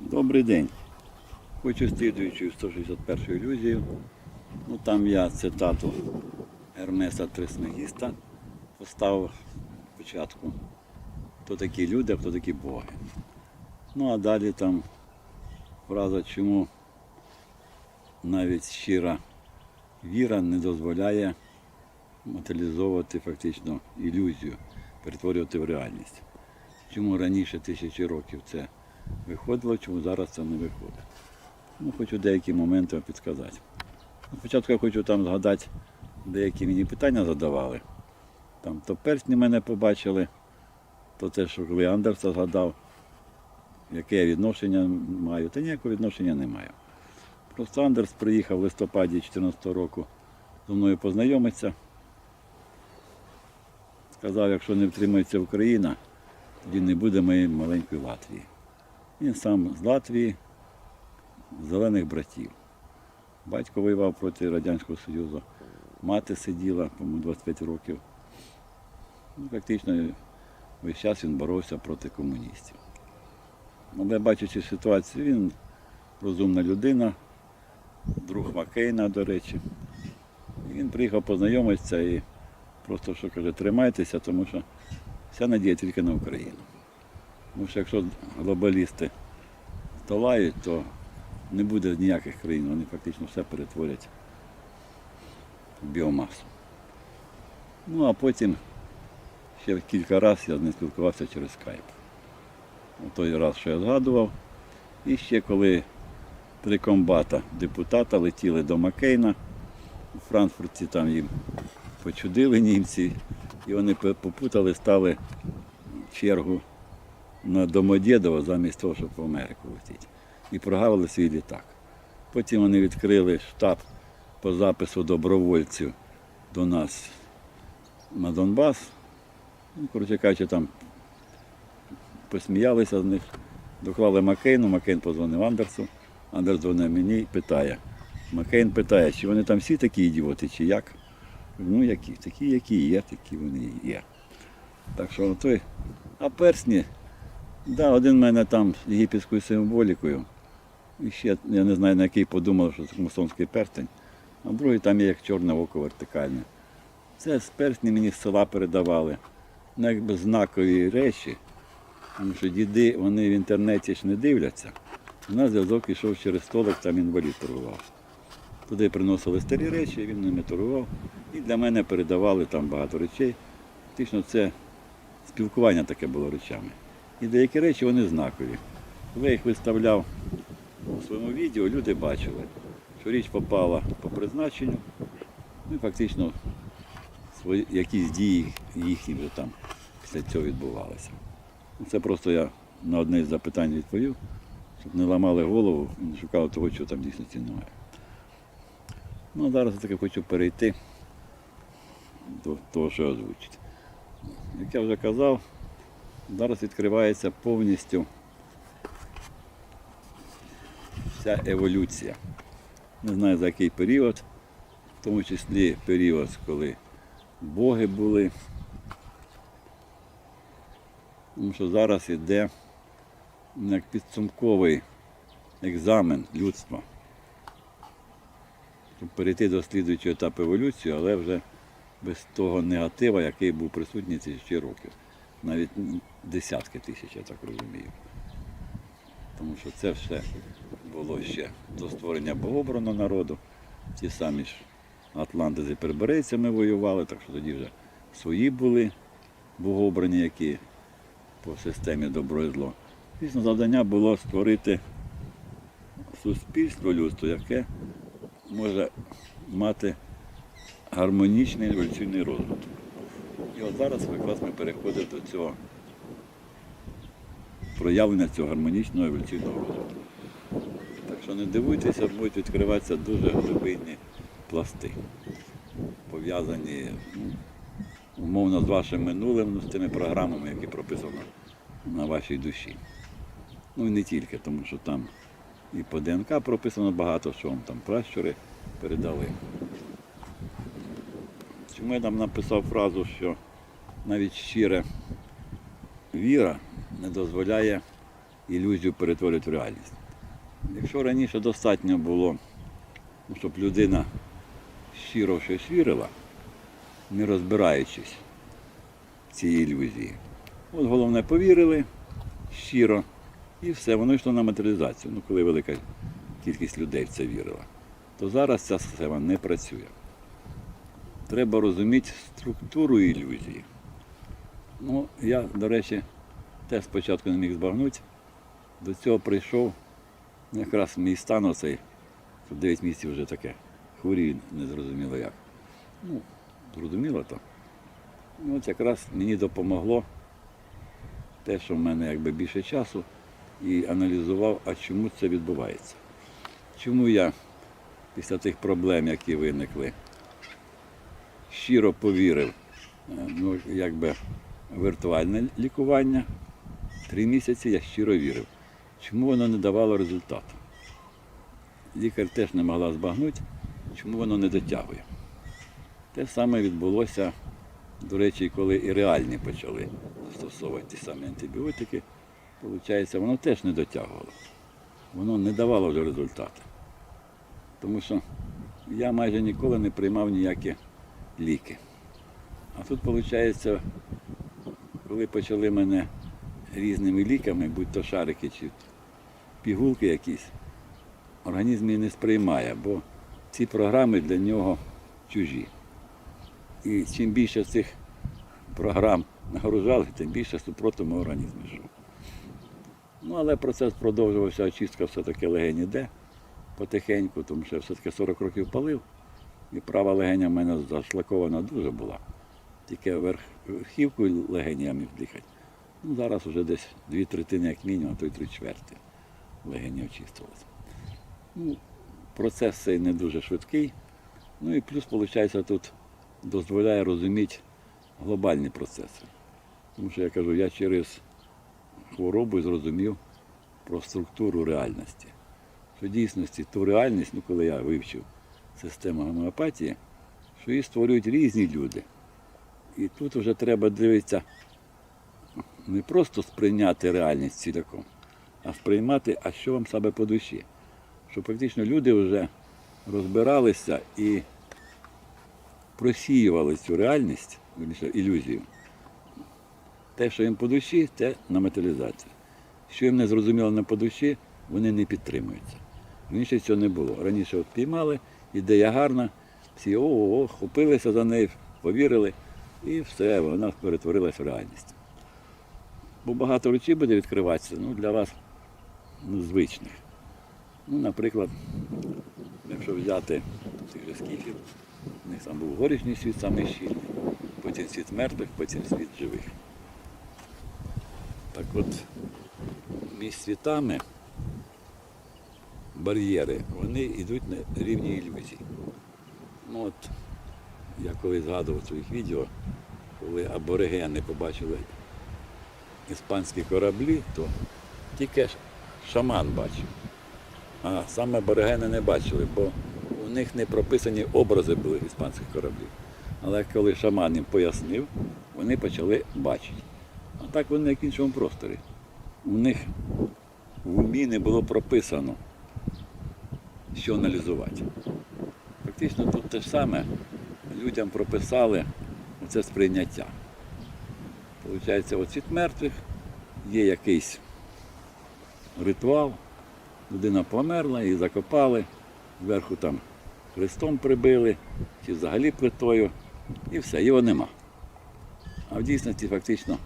Добрий день. Хочу слідуючу 161 ілюзію. Ну, там я цитату Ермеса Трисмегіста поставив спочатку. Хто такі люди, а хто такі боги. Ну а далі там фраза, чому навіть щира віра не дозволяє матеріалізовувати фактично ілюзію, перетворювати в реальність. Чому раніше тисячі років це виходило, чому зараз це не виходить. Ну, хочу деякі моменти підказати. Спочатку я хочу там згадати, деякі мені питання задавали. Там то персні мене побачили, то те, що коли Андерса згадав, яке я відношення маю, та ніякого відношення не маю. Просто Андерс приїхав в листопаді 2014 року зі мною познайомитися. Сказав, якщо не втримається Україна, тоді не буде моєї маленької Латвії. Він сам з Латвії, з зелених братів. Батько воював проти Радянського Союзу, мати сиділа, по-моєму, 25 років. Ну, фактично, весь час він боровся проти комуністів. Але бачачи ситуацію, він розумна людина, друг Маккейна, до речі. І він приїхав познайомитися і просто що каже, тримайтеся, тому що вся надія тільки на Україну. Тому що якщо глобалісти здолають, то не буде ніяких країн, вони фактично все перетворять в біомасу. Ну а потім ще кілька разів я з ним спілкувався через скайп. У той раз, що я згадував. І ще коли три комбата депутата летіли до Маккейна, у Франкфурті там їм почудили німці, і вони попутали, стали чергу на Домодєдово замість того, щоб в Америку летіти. І прогавили свій літак. Потім вони відкрили штаб по запису добровольців до нас на Донбас. Ну, коротше кажучи, там посміялися з них, доклали Маккейну, Маккейн позвонив Андерсу, Андерс дзвонив мені і питає. Маккейн питає, чи вони там всі такі ідіоти, чи як? Ну, які? Такі, які є, такі вони є. Так що той. А персні, да, один в мене там з єгипетською символікою. І ще я не знаю, на який подумав, що це масонський перстень, а другий там є як чорне око вертикальне. Це з персні мені з села передавали. Ну, якби знакові речі, тому що діди вони в інтернеті ж не дивляться. У нас зв'язок йшов через столик, там інвалід торгував. Туди приносили старі речі, він ними торгував. І для мене передавали там багато речей. Фактично це спілкування таке було речами. І деякі речі вони знакові. Коли я їх виставляв у своєму відео, люди бачили, що річ попала по призначенню, ну і фактично свої, якісь дії їхні вже там після цього відбувалися. Ну, Це просто я на одне з запитань відповів, щоб не ламали голову і не шукали того, що там дійсно немає. Ну, а зараз я таки хочу перейти до того, що озвучить. Як я вже казав, зараз відкривається повністю ця еволюція. Не знаю за який період, в тому числі період, коли боги були. Тому що зараз йде як підсумковий екзамен людства. Щоб перейти до слідуючого етапу еволюції, але вже без того негатива, який був присутній тисячі років. Навіть десятки тисяч, я так розумію. Тому що це все було ще до створення богобраного народу. Ті самі ж Атланти з переберейцями воювали, так що тоді вже свої були богобрані, які по системі добро і зло. Дійсно, завдання було створити суспільство людство, яке може мати гармонічний еволюційний розвиток. І от зараз якраз ми переходимо до цього проявлення цього гармонічного еволюційного розвитку. Так що не дивуйтеся, будуть відкриватися дуже глибинні пласти, пов'язані ну, умовно з вашим минулим, ну, з тими програмами, які прописано на вашій душі. Ну і не тільки, тому що там і по ДНК прописано багато, що вам там пращури передали. Чому я написав фразу, що навіть щира віра не дозволяє ілюзію перетворюють в реальність. Якщо раніше достатньо було, ну, щоб людина щиро щось вірила, не розбираючись в цій ілюзії. От головне повірили щиро, і все, воно йшло на матеріалізацію. Ну, коли велика кількість людей в це вірила, то зараз ця схема не працює. Треба розуміти структуру ілюзії. Ну, я, до речі, теж спочатку не міг збагнути. До цього прийшов якраз мій стан оцей, що 9 місяців вже таке. Хворію, не зрозуміло як. Ну, зрозуміло то. Ну, от якраз мені допомогло те, що в мене якби більше часу, і аналізував, а чому це відбувається. Чому я після тих проблем, які виникли, щиро повірив, е, ну, якби віртуальне лікування. Три місяці я щиро вірив. Чому воно не давало результату? Лікар теж не могла збагнути, чому воно не дотягує. Те саме відбулося, до речі, коли і реальні почали застосовувати ті самі антибіотики. Получається, воно теж не дотягувало. Воно не давало вже результату. Тому що я майже ніколи не приймав ніякі ліки. А тут, виходить, коли почали мене різними ліками, будь то шарики чи пігулки якісь, організм її не сприймає, бо ці програми для нього чужі. І чим більше цих програм нагружали, тим більше супротиву організм йшов. Ну, але процес продовжувався, очистка все-таки легень іде потихеньку, тому що я все-таки 40 років палив, і права легеня в мене зашлакована дуже була. Тільки верх, верхівку легені я міг дихати. Ну, зараз вже десь дві третини, як мінімум, а то й три чверти легені очистилися. Ну, процес цей не дуже швидкий. Ну і плюс, виходить, тут дозволяє розуміти глобальні процеси. Тому що я кажу, я через хворобу зрозумів про структуру реальності. Що дійсності ту реальність, ну коли я вивчив систему гомеопатії, що її створюють різні люди. І тут вже треба дивитися не просто сприйняти реальність ціляком, а сприймати, а що вам саме по душі. Що фактично люди вже розбиралися і просіювали цю реальність, ілюзію. Те, що їм по душі, те на матеріалізацію. Що їм не зрозуміло не по душі, вони не підтримуються. Раніше цього не було. Раніше от піймали, ідея гарна, всі о-о-о, хопилися за неї, повірили, і все, вона перетворилася в реальність. Бо багато речей буде відкриватися ну, для вас ну, звичних. Ну, наприклад, якщо взяти тих же скіфів, у них там був горішній світ самий щільний, потім світ мертвих, потім світ живих. Так от, між світами бар'єри, вони йдуть на рівні ілюзій. Ну от, я коли згадував своїх відео, коли аборигени побачили іспанські кораблі, то тільки шаман бачив. А саме аборигени не бачили, бо у них не прописані образи були іспанських кораблів. Але коли шаман їм пояснив, вони почали бачити. А так вони як в іншому просторі. У них в умі не було прописано, що аналізувати. Фактично тут те ж саме людям прописали оце сприйняття. Получається, от світ мертвих, є якийсь ритуал, людина померла, її закопали, зверху там хрестом прибили, чи взагалі плитою, і все, його нема. А в дійсності фактично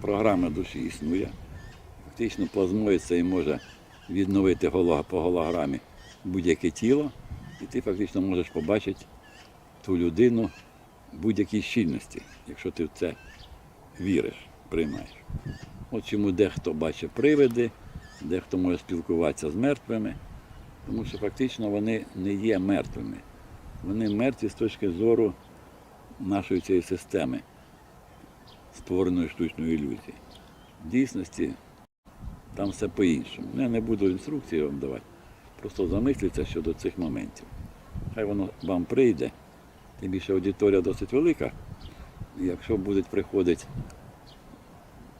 програма душі існує. Фактично плазмоїться і може відновити по голограмі будь-яке тіло, і ти фактично можеш побачити ту людину будь-якій щільності, якщо ти в це віриш, приймаєш. От чому дехто бачить привиди, дехто може спілкуватися з мертвими, тому що фактично вони не є мертвими. Вони мертві з точки зору нашої цієї системи, створеної штучної ілюзії. В дійсності там все по-іншому. Я не буду інструкції вам давати, просто замисліться щодо цих моментів. Хай воно вам прийде, тим більше аудиторія досить велика. Якщо будуть приходити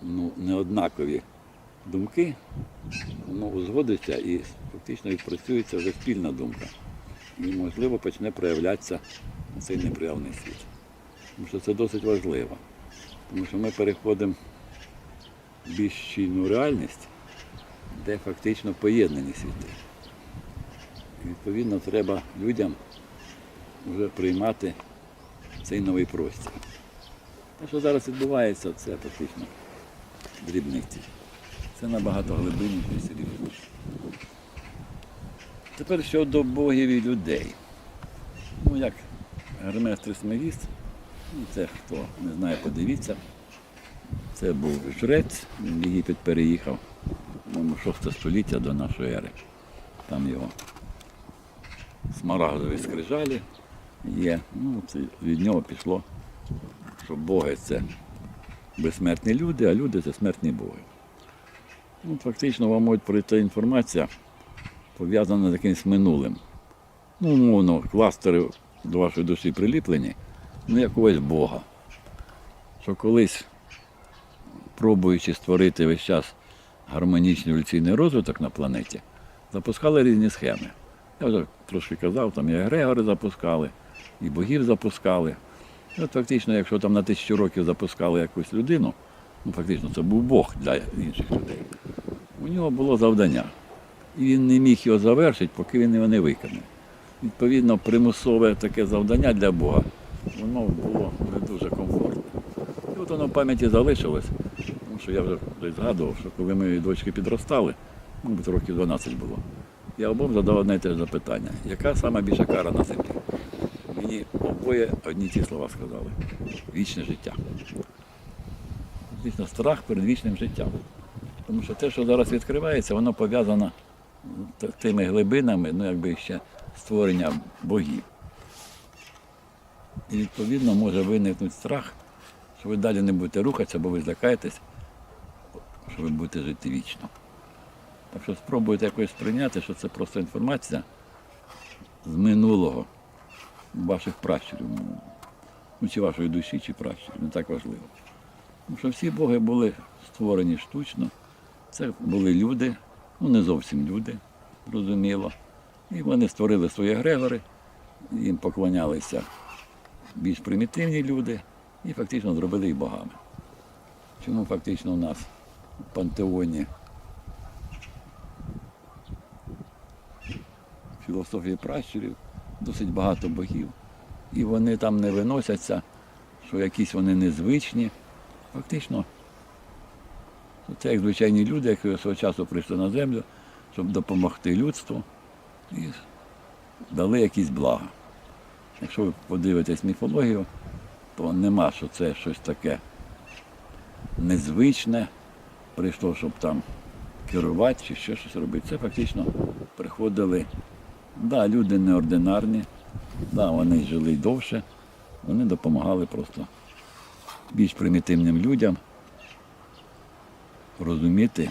ну, неоднакові думки, воно узгодиться і фактично відпрацюється вже спільна думка. І, можливо, почне проявлятися цей неприявний світ. Тому що це досить важливо. Тому що ми переходимо в більш щільну реальність, де фактично поєднані світи. Відповідно, треба людям вже приймати цей новий простір. Те, що зараз відбувається, це фактично дрібниці. Це набагато глибинніше і серйозніше. Тепер щодо богів і людей. Ну, як Гермес Трисмегіст, ну, це хто не знає, подивіться. Це був жрець, він Єгипет переїхав, по-моєму, 6 століття до нашої ери. Там його смарагдові скрижалі є. Ну, це від нього пішло, що боги це безсмертні люди, а люди це смертні боги. Ну, фактично вам може пройти інформація, пов'язана з якимось минулим. Ну, умовно, кластери до вашої душі приліплені, ну, якогось Бога. Що колись, пробуючи створити весь час гармонічний еволюційний розвиток на планеті, запускали різні схеми. Я вже трошки казав, там і егрегори запускали, і богів запускали. І от фактично, якщо там на тисячу років запускали якусь людину, ну фактично це був Бог для інших людей. У нього було завдання. І він не міг його завершити, поки він його не виконав. Відповідно, примусове таке завдання для Бога, воно було не дуже комфортне. І от воно в пам'яті залишилось, що я вже десь згадував, що коли мої дочки підростали, мабуть, років 12 було, я обом задав одне те запитання, яка сама більша кара на землі? Мені обоє одні ті слова сказали. Вічне життя. Звісно, страх перед вічним життям. Тому що те, що зараз відкривається, воно пов'язано з тими глибинами, ну якби ще створення богів. І відповідно може виникнути страх, що ви далі не будете рухатися, бо ви злякаєтесь, що ви будете жити вічно. Так що спробуйте якось сприйняти, що це просто інформація з минулого ваших пращурів. Ну, чи вашої душі, чи пращурів, не так важливо. Тому що всі боги були створені штучно. Це були люди, ну не зовсім люди, зрозуміло. І вони створили свої егрегори, їм поклонялися більш примітивні люди і фактично зробили їх богами. Чому фактично у нас пантеоні філософії пращурів досить багато богів. І вони там не виносяться, що якісь вони незвичні. Фактично, це як звичайні люди, які свого часу прийшли на землю, щоб допомогти людству і дали якісь блага. Якщо ви подивитесь міфологію, то нема, що це щось таке незвичне, прийшло, щоб там керувати чи ще щось робити. Це фактично приходили, да, люди неординарні, да, вони жили довше, вони допомагали просто більш примітивним людям розуміти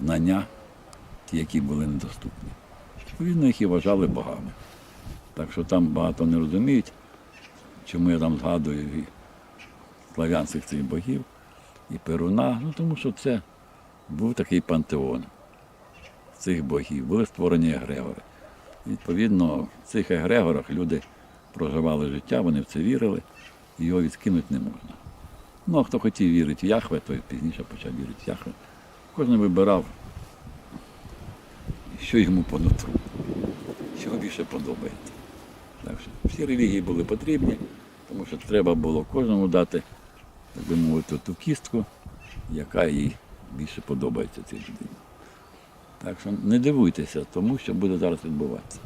знання, ті, які були недоступні. Відповідно, їх і вважали богами. Так що там багато не розуміють, чому я там згадую і слав'янських цих богів, і Перуна. Ну тому що це був такий пантеон цих богів, були створені егрегори. Відповідно, в цих егрегорах люди проживали життя, вони в це вірили, і його відкинути не можна. Ну, а хто хотів вірити в Яхве, той пізніше почав вірити в Яхве. Кожен вибирав, що йому по нутру, що більше подобається. Так що всі релігії були потрібні, тому що треба було кожному дати, так би мовити, ту кістку, яка їй більше подобається цій людині. Так що не дивуйтеся тому, що буде зараз відбуватися.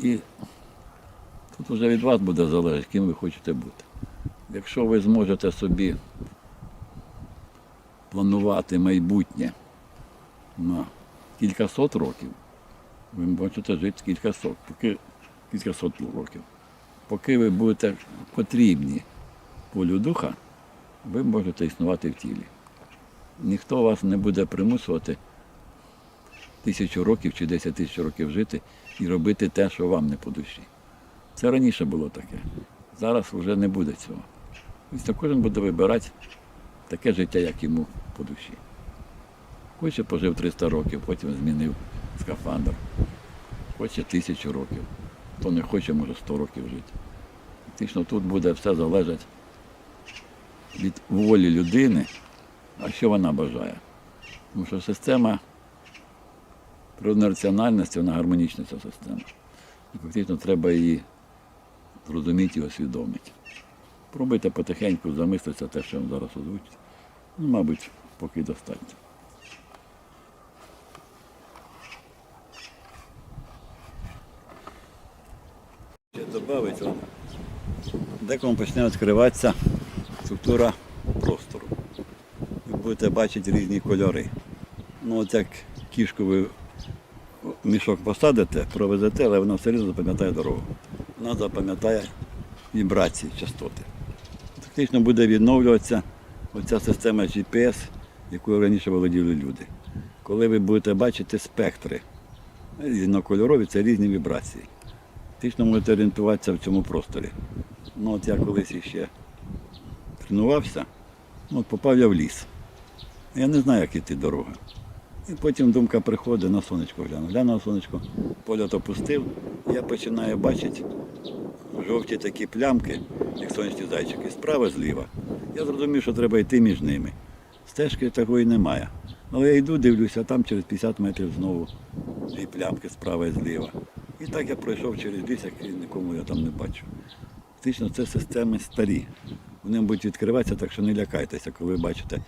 І тут вже від вас буде залежати, ким ви хочете бути. Якщо ви зможете собі планувати майбутнє на кількасот років, ви можете жити кількасот, поки кількасот років. Поки ви будете потрібні полю духа, ви можете існувати в тілі. Ніхто вас не буде примусувати тисячу років чи десять тисяч років жити і робити те, що вам не по душі. Це раніше було таке. Зараз вже не буде цього. Тобто кожен буде вибирати таке життя, як йому по душі. Хоче пожив 300 років, потім змінив скафандр. Хоче тисячу років. Хто не хоче, може 100 років жити. Фактично тут буде все залежати від волі людини, а що вона бажає. Тому що система природної раціональності, вона гармонічна ця система. І фактично треба її зрозуміти і усвідомити. Пробуйте потихеньку замислитися те, що вам зараз озвучу. Ну, мабуть, поки достатньо. Додати вам. Декому почне відкриватися структура простору. Ви будете бачити різні кольори. Ну, от як кішку ви мішок посадите, провезете, але вона все рівно запам'ятає дорогу. Вона запам'ятає вібрації, частоти. Фактично буде відновлюватися оця система GPS, якою раніше володіли люди. Коли ви будете бачити спектри різнокольорові, це різні вібрації. Фактично можете орієнтуватися в цьому просторі. Ну от я колись іще тренувався, ну, от попав я в ліс. Я не знаю, як йти дорога. І потім думка приходить на сонечко гляну. Гляну на сонечко, поляд опустив, я починаю бачити жовті такі плямки, як сонячні зайчики, справа зліва. Я зрозумів, що треба йти між ними. Стежки такої немає. Але я йду, дивлюся, а там через 50 метрів знову дві плямки справа і зліва. І так я пройшов через ліс, як нікому я там не бачу. Фактично це системи старі. Вони будуть відкриватися, так що не лякайтеся, коли ви бачите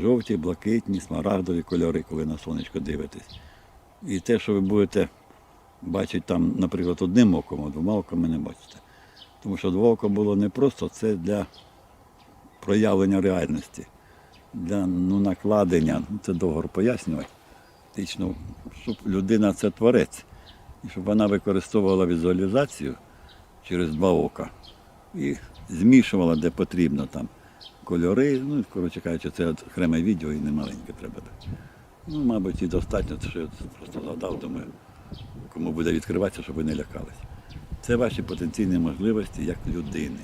жовті, блакитні, смарагдові кольори, коли на сонечко дивитесь. І те, що ви будете бачити там, наприклад, одним оком, а двома оками не бачите. Тому що два ока було не просто, це для проявлення реальності, для ну, накладення, це довго пояснювати. Фактично, щоб людина це творець, і щоб вона використовувала візуалізацію через два ока і змішувала де потрібно там кольори. Ну, коротше кажучи, це окреме відео і не маленьке треба. Ну, мабуть, і достатньо, що я просто згадав, думаю, кому буде відкриватися, щоб ви не лякались. Це ваші потенційні можливості як людини.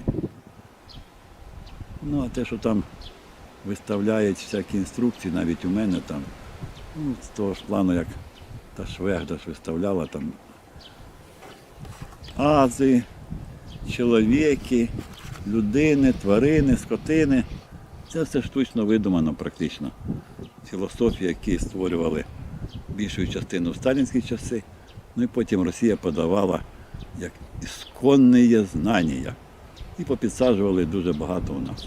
Ну, а те, що там виставляють всякі інструкції, навіть у мене там, ну, з того ж плану, як та швегда ж виставляла там ази, чоловіки, людини, тварини, скотини. Це все штучно видумано практично. Філософії, які створювали більшу частину в сталінські часи. Ну і потім Росія подавала як ісконне знання. І попідсаджували дуже багато у нас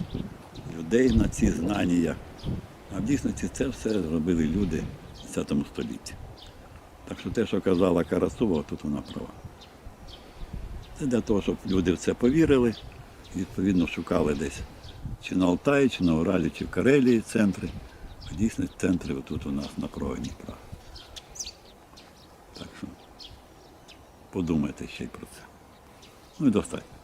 людей на ці знання. А в дійсності це все зробили люди в 10 столітті. Так що те, що казала Карасова, тут вона права. Це для того, щоб люди в це повірили, відповідно шукали десь чи на Алтаї, чи на Уралі, чи в Карелії центри. А дійсно центри отут у нас на крові Дніпра. Так що подумайте ще й про це. Ну і достатньо.